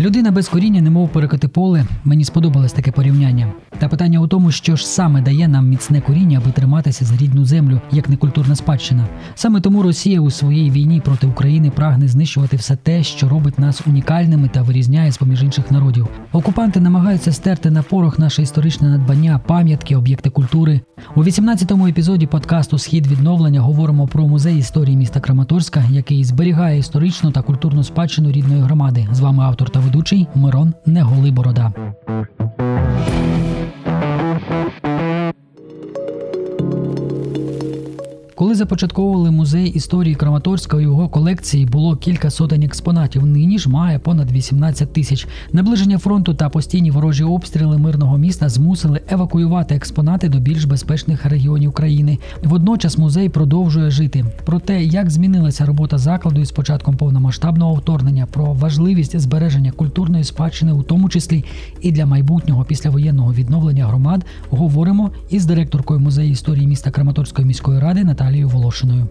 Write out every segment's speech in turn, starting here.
Людина без коріння, немов перекати поле. Мені сподобалось таке порівняння. Та питання у тому, що ж саме дає нам міцне коріння, аби триматися за рідну землю, як некультурна спадщина. Саме тому Росія у своїй війні проти України прагне знищувати все те, що робить нас унікальними та вирізняє з поміж інших народів. Окупанти намагаються стерти на порох наше історичне надбання, пам'ятки, об'єкти культури. У 18-му епізоді подкасту Схід відновлення говоримо про музей історії міста Краматорська, який зберігає історичну та культурну спадщину рідної громади. З вами автор та ведучий Мирон Неголий Коли започатковували музей історії Краматорська, у його колекції було кілька сотень експонатів. Нині ж має понад 18 тисяч. Наближення фронту та постійні ворожі обстріли мирного міста змусили евакуювати експонати до більш безпечних регіонів країни. Водночас музей продовжує жити. Про те, як змінилася робота закладу із початком повномасштабного вторгнення, про важливість збереження культурної спадщини, у тому числі і для майбутнього післявоєнного відновлення громад, говоримо із директоркою музею історії міста Краматорської міської ради Наталією Волошиною.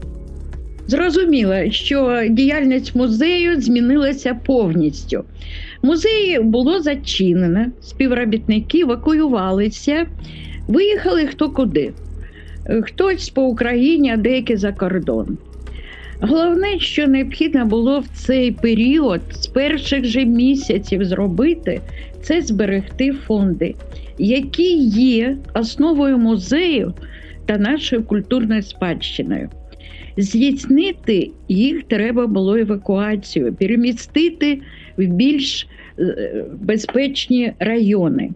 Зрозуміло, що діяльність музею змінилася повністю. Музей було зачинено, співробітники евакуювалися, виїхали хто куди. Хтось по Україні, а деякі за кордон. Головне, що необхідно було в цей період з перших же місяців зробити, це зберегти фонди, які є основою музею та нашою культурною спадщиною. Здійснити їх треба було евакуацію, перемістити в більш е, безпечні райони.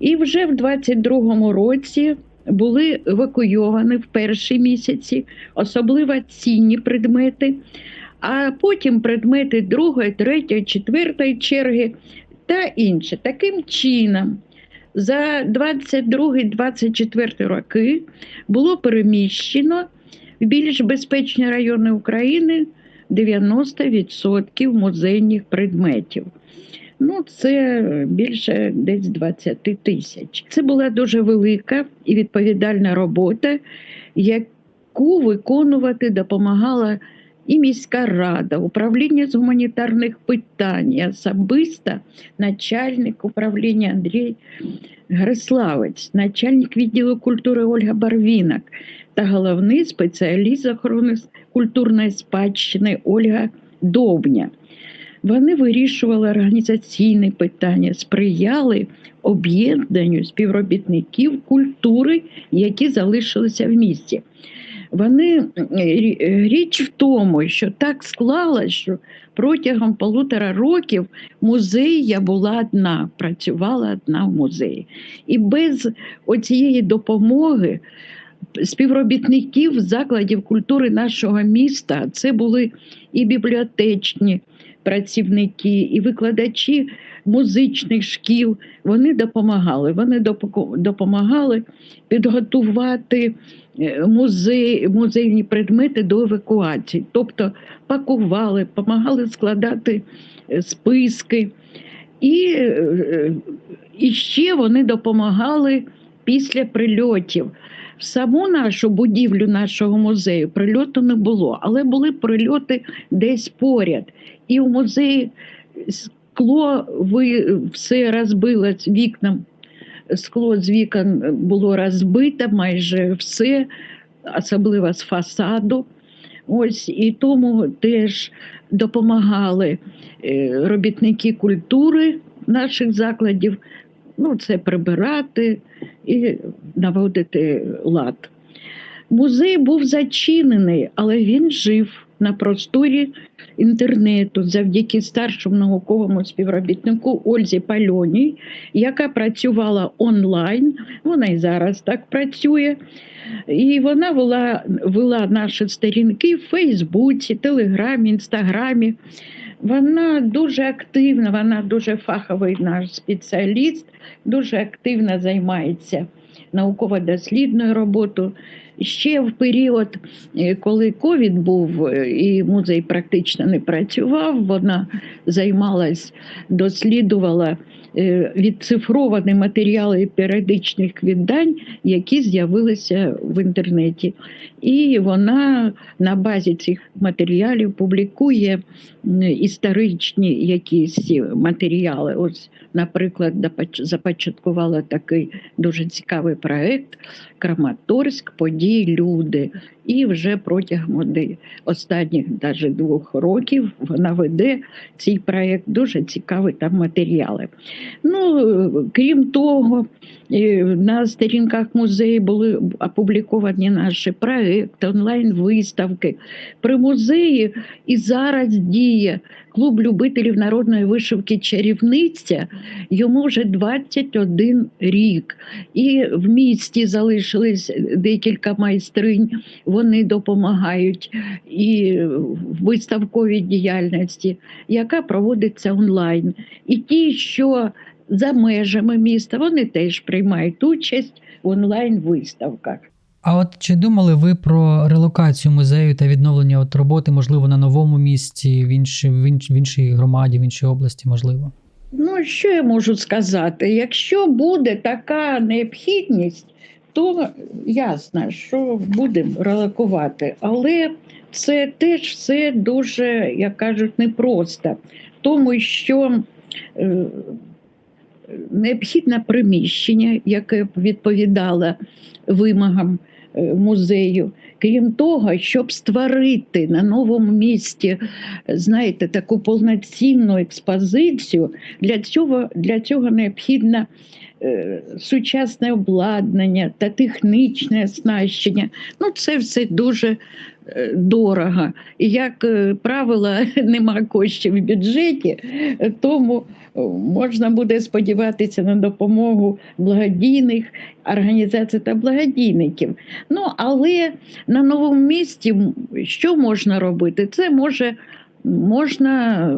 І вже в 22-му році були евакуйовані в перші місяці особливо цінні предмети, а потім предмети другої, третьої, четвертої черги та інше. Таким чином, за 22-24 роки було переміщено в більш безпечні райони України 90% музейних предметів. Ну, це більше десь 20 тисяч. Це була дуже велика і відповідальна робота, яку виконувати допомагала і міська рада, управління з гуманітарних питань, і особисто начальник управління Андрій Гриславець, начальник відділу культури Ольга Барвінок та головний спеціаліст з охорони культурної спадщини Ольга Довбня. Вони вирішували організаційні питання, сприяли об'єднанню співробітників культури, які залишилися в місті. Вони річ в тому, що так склалося, що протягом полутора років музей я була одна, працювала одна в музеї. І без оцієї допомоги співробітників закладів культури нашого міста це були і бібліотечні працівники, і викладачі музичних шкіл. Вони допомагали. Вони допомагали підготувати музей, музейні предмети до евакуації, тобто пакували, допомагали складати списки. І, і ще вони допомагали після прильотів. В саму нашу будівлю нашого музею прильоту не було, але були прильоти десь поряд. І в музеї скло ви все розбилось вікнам. Скло з вікон було розбите, майже все, особливо з фасаду. Ось і тому теж допомагали робітники культури наших закладів. Ну, це прибирати і наводити лад. Музей був зачинений, але він жив на просторі інтернету завдяки старшому науковому співробітнику Ользі Пальоній, яка працювала онлайн. Вона і зараз так працює. І вона вела, вела наші сторінки в Фейсбуці, Телеграмі, Інстаграмі. Вона дуже активна, вона дуже фаховий наш спеціаліст, дуже активно займається науково-дослідною роботою. Ще в період, коли ковід був і музей практично не працював, вона займалась, дослідувала відцифровані матеріали періодичних віддань, які з'явилися в інтернеті. І вона на базі цих матеріалів публікує історичні якісь матеріали. Ось, наприклад, започаткувала такий дуже цікавий проект Краматорськ, події, люди. І вже протягом останніх навіть двох років вона веде цей проект. Дуже цікаві там матеріали. Ну, крім того, на сторінках музею були опубліковані наші проекти, онлайн-виставки. При музеї і зараз діє клуб любителів народної вишивки Чарівниця. Йому вже 21 рік. І в місті залишились декілька майстринь. Вони допомагають і в виставковій діяльності, яка проводиться онлайн. І ті, що за межами міста, вони теж приймають участь в онлайн-виставках. А от чи думали ви про релокацію музею та відновлення от роботи, можливо, на новому місці, в іншій, в інш- в іншій громаді, в іншій області, можливо? Ну, що я можу сказати? Якщо буде така необхідність, то ясно, що будемо релокувати. Але це теж все дуже, як кажуть, непросто, тому що е, необхідне приміщення, яке б відповідало вимогам е, музею. Крім того, щоб створити на новому місці, знаєте, таку повноцінну експозицію, для цього, для цього необхідно е, сучасне обладнання та технічне оснащення. Ну, це все дуже е, дорого. І як е, правило, нема коштів в бюджеті, е, тому е, можна буде сподіватися на допомогу благодійних організацій та благодійників. Ну, але на новому місці що можна робити? Це може можна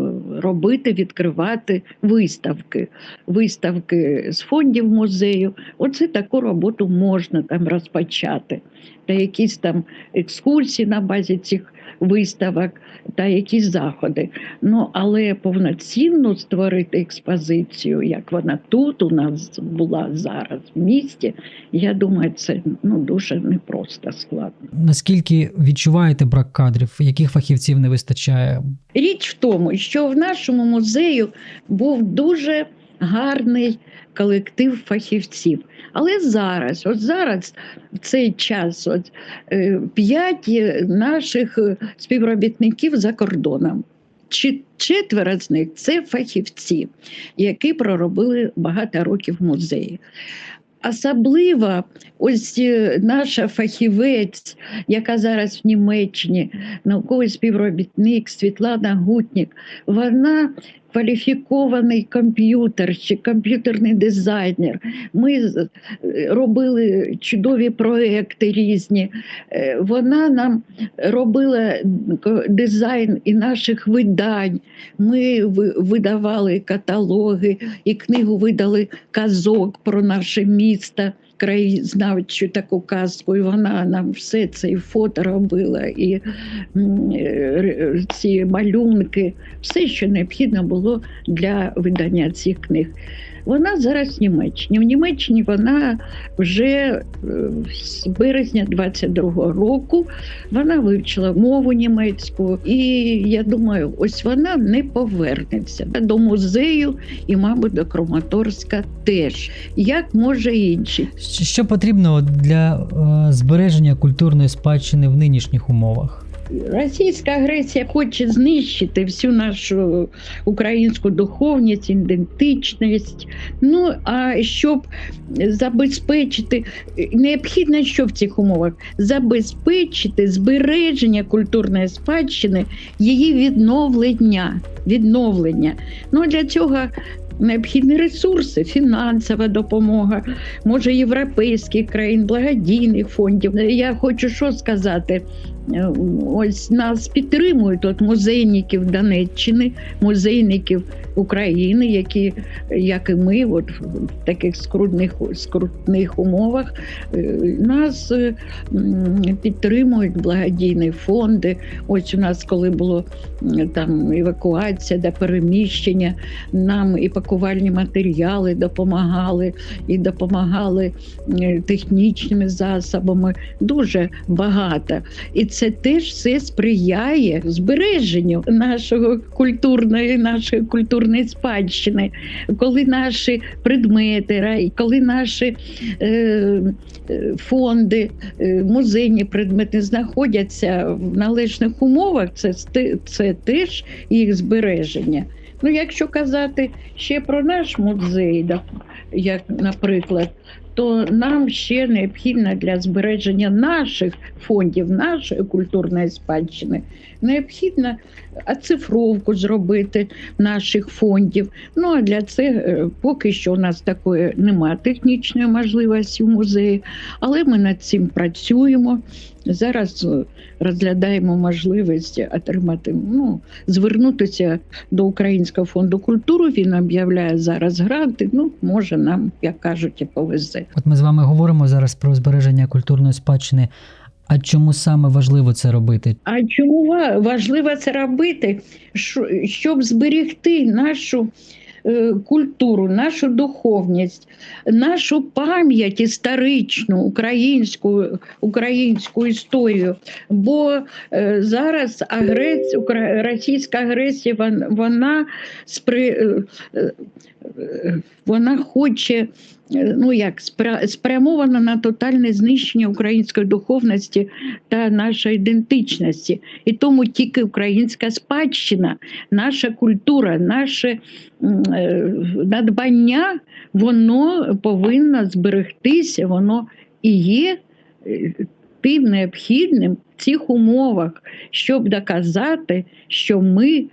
робити, відкривати виставки, виставки з фондів музею. Оце таку роботу можна там розпочати. Та якісь там екскурсії на базі цих виставок та якісь заходи. Ну, але повноцінно створити експозицію, як вона тут у нас була зараз в місті, я думаю, це ну, дуже непросто складно. Наскільки відчуваєте брак кадрів? Яких фахівців не вистачає? Річ в тому, що в нашому музею був дуже гарний колектив фахівців. Але зараз, от зараз, в цей час, от, е, п'ять наших співробітників за кордоном. Четверо з них це фахівці, які проробили багато років в музеї. Особливо ось е, наша фахівець, яка зараз в Німеччині, науковий співробітник Світлана Гутнік, вона кваліфікований комп'ютерщик, комп'ютерний дизайнер. Ми е, робили чудові проекти різні. Е, Вона нам робила дизайн і наших видань. Ми видавали каталоги і книгу видали казок про наше місто. Краєзнавчу таку казку, і вона нам все це і фото робила, і ці малюнки, все, що необхідно було для видання цих книг. Вона зараз в Німеччині. В Німеччині вона вже е, з березня 22-го року вона вивчила мову німецьку, і я думаю, ось вона не повернеться до музею і, мабуть, до Краматорська теж, як може інші. Що потрібно для е, збереження культурної спадщини в нинішніх умовах? Російська агресія хоче знищити всю нашу українську духовність, ідентичність. Ну а щоб забезпечити, необхідно, що в цих умовах забезпечити збереження культурної спадщини, її відновлення. відновлення. Ну для цього. Необхідні ресурси, фінансова допомога, може європейських країн, благодійних фондів. Я хочу що сказати. Е, ось нас підтримують от музейників Донеччини, музейників України, які, як і ми, от в таких скрутних, скрутних умовах, е, нас е, підтримують благодійні фонди. Ось у нас, коли було там евакуація до переміщення, нам і пакувальні матеріали допомагали, і допомагали технічними засобами. Дуже багато. І це теж все сприяє збереженню нашого культурної, нашої культурної спадщини, коли наші предмети, коли наші е, е, фонди, е, музейні предмети знаходяться в належних умовах, це, це теж їх збереження. Ну, якщо казати ще про наш музей, як, наприклад, то нам ще необхідно для збереження наших фондів, нашої культурної спадщини, необхідно оцифровку зробити наших фондів. Ну а для це е, поки що у нас такої немає технічної можливості в музеї, але ми над цим працюємо. Зараз е, розглядаємо можливість отримати, ну, звернутися до Українського фонду культури. Він об'являє зараз гранти. Ну, може, нам, як кажуть, і повезе. От ми з вами говоримо зараз про збереження культурної спадщини. А чому саме важливо це робити? А чому важливо це робити? Щоб зберегти нашу е, культуру, нашу духовність, нашу пам'ять історичну, українську, українську історію. Бо е, зараз укра- російська агресія, вон- вона спри, е, вона хоче. Ну як спрямована на тотальне знищення української духовності та нашої ідентичності. І тому тільки українська спадщина, наша культура, наше е, надбання, воно повинно зберегтися, воно і є е, тим необхідним в цих умовах, щоб доказати, що ми.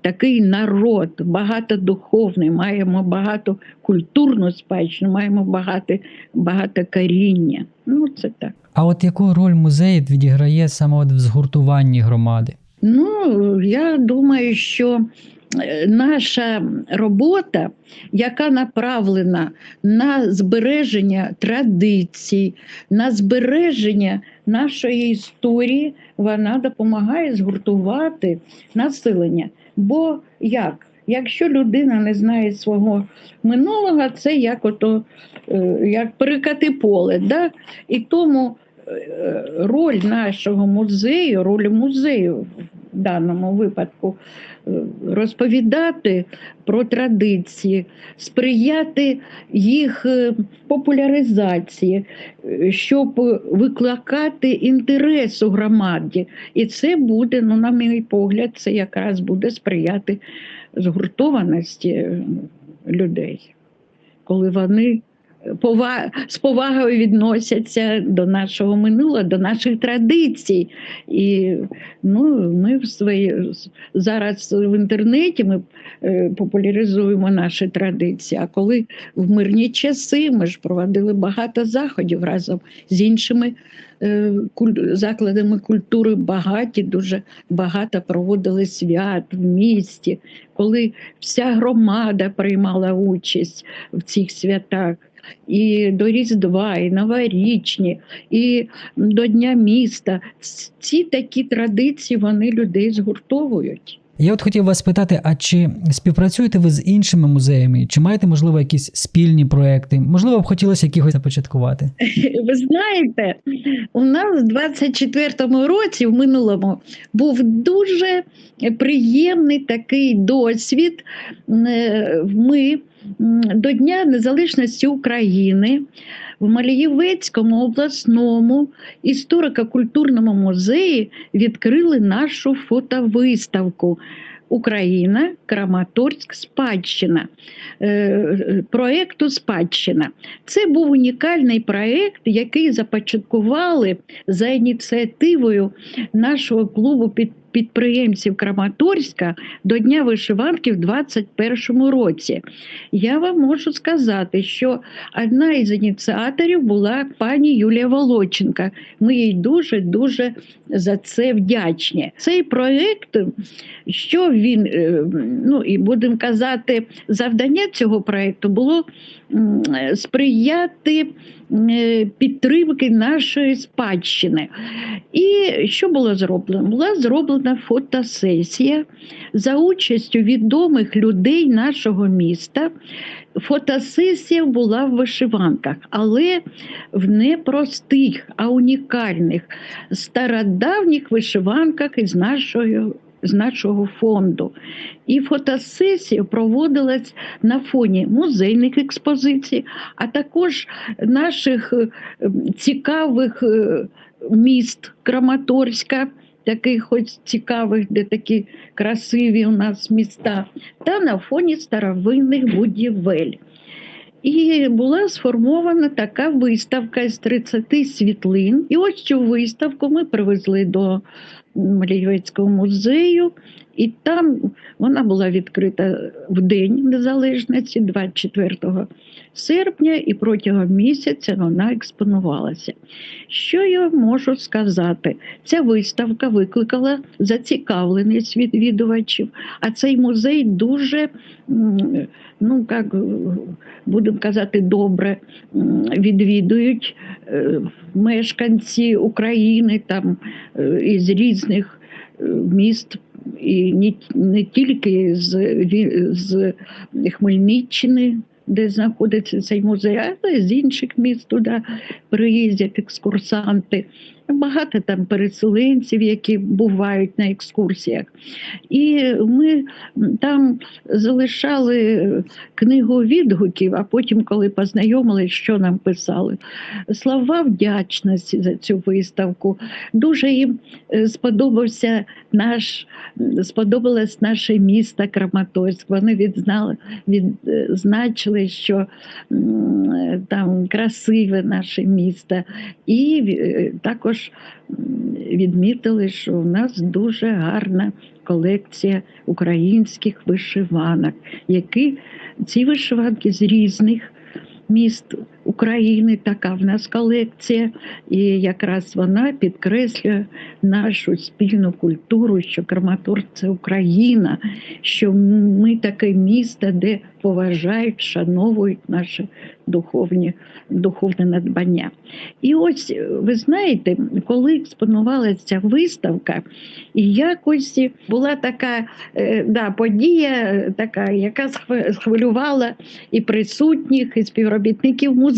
Такий народ багатодуховний, маємо багато культурну спадщину, маємо багато, багато коріння. Ну, це так. А от яку роль музей відіграє саме от в згуртуванні громади? Ну, я думаю, що е, наша робота, яка направлена на збереження традицій, на збереження нашої історії, вона допомагає згуртувати населення. Бо як? Якщо людина не знає свого минулого, це як ото е, як перекати поле. Да? І тому е, роль нашого музею, роль музею даному випадку е, розповідати про традиції, сприяти їх е, популяризації, е, щоб викликати інтерес у громаді. І це буде, ну, на мій погляд, це якраз буде сприяти згуртованості людей, коли вони з повагою відносяться до нашого минулого, до наших традицій. І ну, ми в свої, зараз в інтернеті ми е, популяризуємо наші традиції. А коли в мирні часи ми ж проводили багато заходів разом з іншими е, закладами культури, багаті, дуже багато проводили свят в місті, коли вся громада приймала участь в цих святах. І до Різдва, і новорічні, і до Дня міста. Ці такі традиції вони людей згуртовують. Я от хотів вас спитати: а чи співпрацюєте ви з іншими музеями? Чи маєте, можливо, якісь спільні проекти? Можливо, б хотілося якихось започаткувати? Ви знаєте, у нас в 24-му році, в минулому, був дуже приємний такий досвід. Е, Ми до Дня Незалежності України в Малієвецькому обласному історико-культурному музеї відкрили нашу фотовиставку Україна, Краматорськ, спадщина е, проєкту Спадщина. Це був унікальний проєкт, який започаткували за ініціативою нашого клубу під підприємців Краматорська до Дня вишиванки в 2021 році. Я вам можу сказати, що одна із ініціаторів була пані Юлія Волоченка. Ми їй дуже дуже за це вдячні. Цей проєкт, що він, е, ну і будемо казати, завдання цього проєкту було сприяти підтримки нашої спадщини. І що було зроблено? Була зроблена фотосесія за участю відомих людей нашого міста. Фотосесія була в вишиванках, але в не простих, а унікальних стародавніх вишиванках із нашого, з нашого фонду. І фотосесія проводилась на фоні музейних експозицій, а також наших е, цікавих е, міст Краматорська, таких хоч цікавих, де такі красиві у нас міста, та на фоні старовинних будівель. І була сформована така виставка з 30 світлин. І ось цю виставку ми привезли до Малієвецького музею, і там вона була відкрита в День Незалежності, 24 серпня, і протягом місяця вона експонувалася. Що я можу сказати? Ця виставка викликала зацікавленість відвідувачів, а цей музей дуже, ну як будемо казати, добре відвідують е, мешканці України там е, із різних е, міст. І не, не тільки з, з Хмельниччини, де знаходиться цей музей, але з інших міст туди приїздять екскурсанти. Багато там переселенців, які бувають на екскурсіях. І ми там залишали книгу відгуків, а потім, коли познайомилися, що нам писали. Слова вдячності за цю виставку. Дуже їм е, сподобався наш, сподобалось наше місто Краматорськ. Вони відзнали, відзначили, що там красиве наше місто. І е, також відмітили, що у нас дуже гарна колекція українських вишиванок, які ці вишиванки з різних міст України. Така в нас колекція, і якраз вона підкреслює нашу спільну культуру, що Краматорськ – це Україна, що ми таке місто, де поважають, шановують наші духовні, духовне надбання. І ось ви знаєте, коли експонувалася ця виставка, і якось була така е, да, подія, така, яка схвилювала і присутніх, і співробітників музею.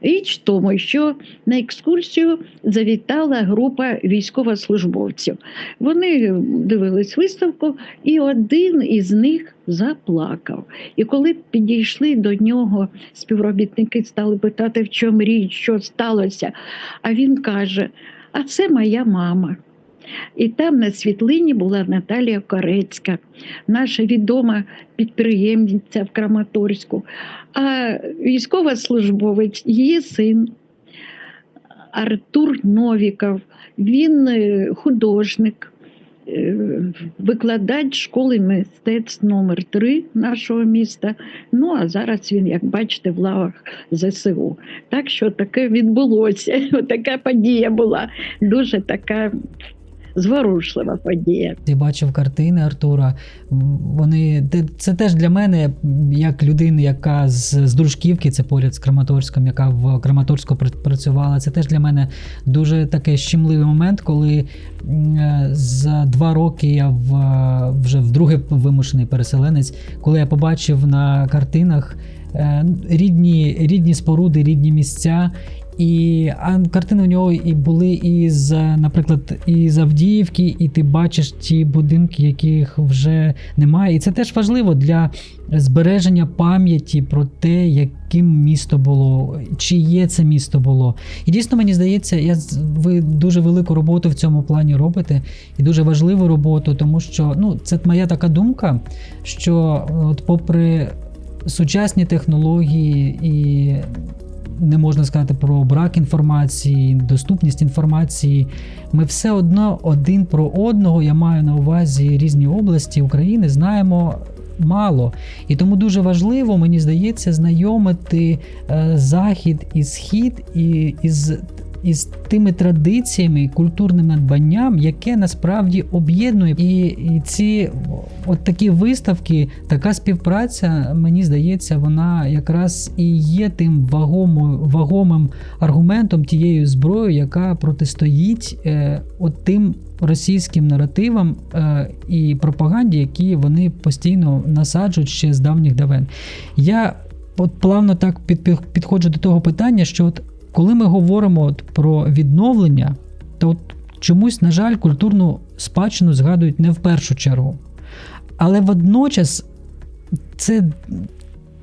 Річ в тому, що на екскурсію завітала група військовослужбовців. Вони дивились виставку, і один із них заплакав. І коли підійшли до нього, співробітники стали питати, в чому річ, що сталося. А він каже: А це моя мама. І там на світлині була Наталія Корецька, наша відома підприємниця в Краматорську. А військовослужбовець, її син Артур Новіков, він е, художник, е, викладач школи мистецтв номер 3 нашого міста. Ну а зараз він, як бачите, в лавах ЗСУ. Так що таке відбулося. Така подія була дуже така зворушлива подія. Я бачив картини Артура. Вони це теж для мене, як людина, яка з, з Дружківки, це поряд з Краматорськом, яка в Краматорську працювала. Це теж для мене дуже такий щемливий момент, коли е, за два роки я в, вже вдруге вимушений переселенець, коли я побачив на картинах. е, Рідні, рідні споруди, рідні місця, І а картини у нього і були із, наприклад, із Авдіївки, і ти бачиш ті будинки, яких вже немає. І це теж важливо для збереження пам'яті про те, яким місто було, чи є це місто було. І дійсно мені здається, я ви дуже велику роботу в цьому плані робите, і дуже важливу роботу, тому що ну, це моя така думка, що от попри сучасні технології і не можна сказати про брак інформації, доступність інформації. Ми все одно один про одного, я маю на увазі різні області України, знаємо мало. І тому дуже важливо, мені здається, знайомити е, захід і схід і із. Із тими традиціями культурним надбанням, яке насправді об'єднує, і, і ці от такі виставки, така співпраця, мені здається, вона якраз і є тим вагомою, вагомим аргументом тією зброєю, яка протистоїть е, от тим російським наративам е, і пропаганді, які вони постійно насаджують ще з давніх давен. Я от плавно так під, під- підходжу до того питання, що от коли ми говоримо от про відновлення, то от чомусь, на жаль, культурну спадщину згадують не в першу чергу. Але водночас це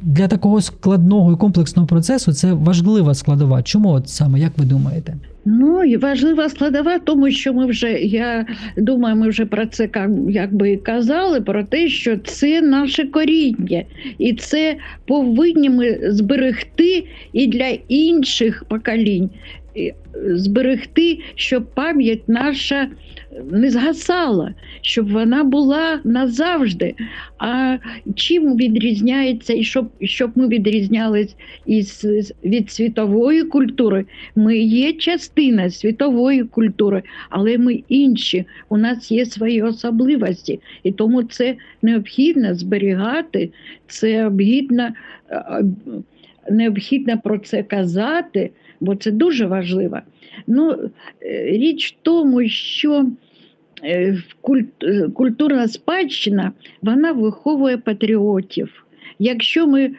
для такого складного і комплексного процесу це важлива складова. Чому от саме, як ви думаєте? Ну і важлива складова, тому що ми вже, я думаю, ми вже про це як- якби казали, про те, що це наше коріння, і це повинні ми зберегти і для інших поколінь. Зберегти, щоб пам'ять наша не згасала, щоб вона була назавжди. А чим відрізняється, і щоб, щоб ми відрізнялись із, від світової культури, ми є частина світової культури, але ми інші. У нас є свої особливості, і тому це необхідно зберігати, це необхідно, е, необхідно про це казати, бо це дуже важливо. Ну, е, річ в тому, що е, е, культурна спадщина вона виховує патріотів. Якщо ми е,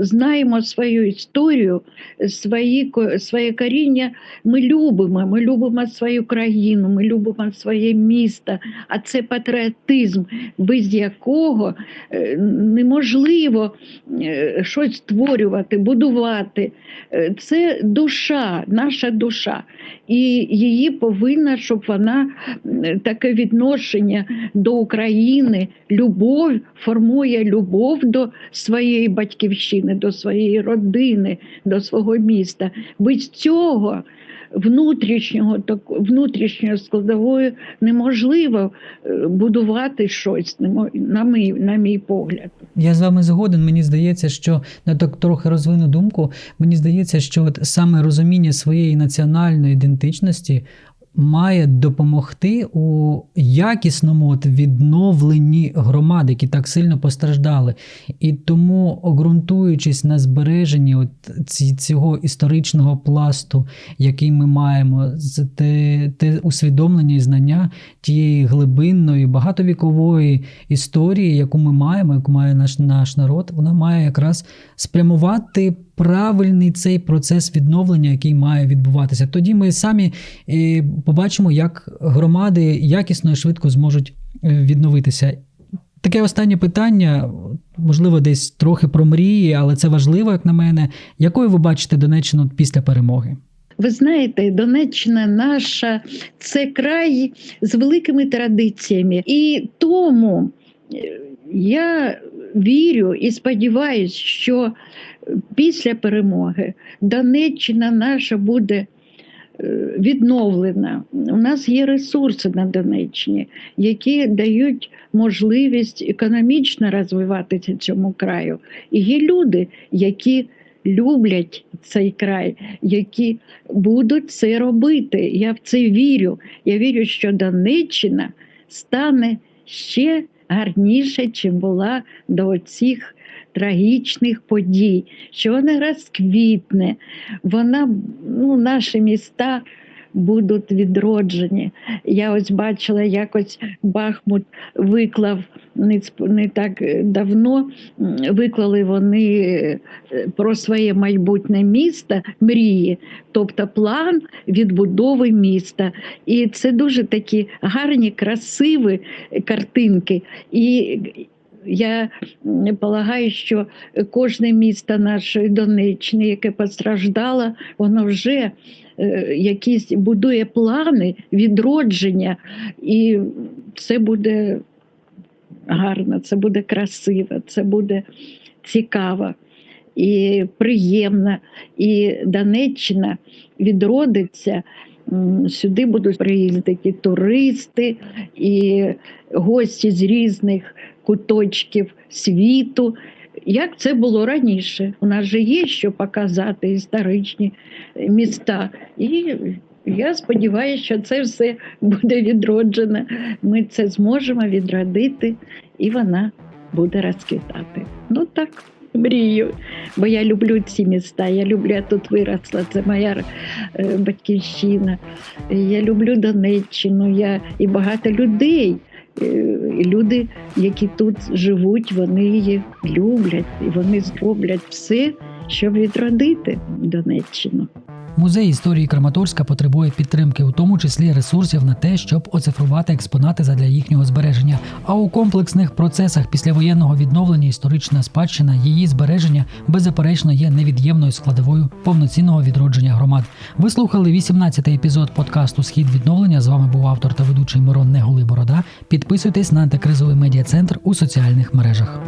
знаємо свою історію, свої, своє коріння, ми любимо, ми любимо свою країну, ми любимо своє місто, а це патріотизм, без якого е, неможливо е, щось створювати, будувати. Це душа, наша душа. І її повинна, щоб вона таке відношення до України, любов формує любов до своєї батьківщини, до своєї родини, до свого міста. Без цього внутрішнього так, внутрішньої складової неможливо е, будувати щось, на мій, на мій погляд. Я з вами згоден. Мені здається, що я так трохи розвину думку. Мені здається, що от саме розуміння своєї національної ідентичності має допомогти у якісному відновленні громад, які так сильно постраждали. І тому, обґрунтуючись на збереженні от цього історичного пласту, який ми маємо, те, те усвідомлення і знання тієї глибинної, багатовікової історії, яку ми маємо, яку має наш, наш народ, вона має якраз спрямувати правильний цей процес відновлення, який має відбуватися. Тоді ми самі е, побачимо, як громади якісно і швидко зможуть е, відновитися. Таке останнє питання, можливо, десь трохи про мрії, але це важливо, як на мене. Якою ви бачите Донеччину після перемоги? Ви знаєте, Донеччина наша це край з великими традиціями. І тому е, я вірю і сподіваюся, що після перемоги Донеччина наша буде е, відновлена. У нас є ресурси на Донеччині, які дають можливість економічно розвиватися цьому краю. І є люди, які люблять цей край, які будуть це робити. Я в це вірю. Я вірю, що Донеччина стане ще гарніше, чим була до цих трагічних подій, що вона розквітне, вона, ну, наші міста будуть відроджені. Я ось бачила, якось Бахмут виклав не, так давно, виклали вони е, про своє майбутнє місто мрії, тобто план відбудови міста. І це дуже такі гарні, красиві картинки. І я полагаю, що кожне місто нашої Донеччини, яке постраждало, воно вже е, якісь будує плани відродження, і це буде гарно, це буде красиво, це буде цікаво і приємно. І Донеччина відродиться. Сюди будуть приїздити туристи і гості з різних куточків світу. Як це було раніше? У нас же є що показати історичні міста. І я сподіваюся, що це все буде відроджено. Ми це зможемо відродити, і вона буде розквітати. Ну так, мрію. Бо я люблю ці міста. Я люблю, я тут виросла, це моя е, батьківщина. Я люблю Донеччину, я і багато людей. Е, Люди, які тут живуть, вони її люблять і вони зроблять все, щоб відродити Донеччину. Музей історії Краматорська потребує підтримки, у тому числі ресурсів на те, щоб оцифрувати експонати задля їхнього збереження. А у комплексних процесах післявоєнного відновлення історична спадщина, її збереження беззаперечно є невід'ємною складовою повноцінного відродження громад. Ви слухали 18-й епізод подкасту Схід відновлення. З вами був автор та ведучий Мирон Неголи Борода. Підписуйтесь на антикризовий медіа центр у соціальних мережах.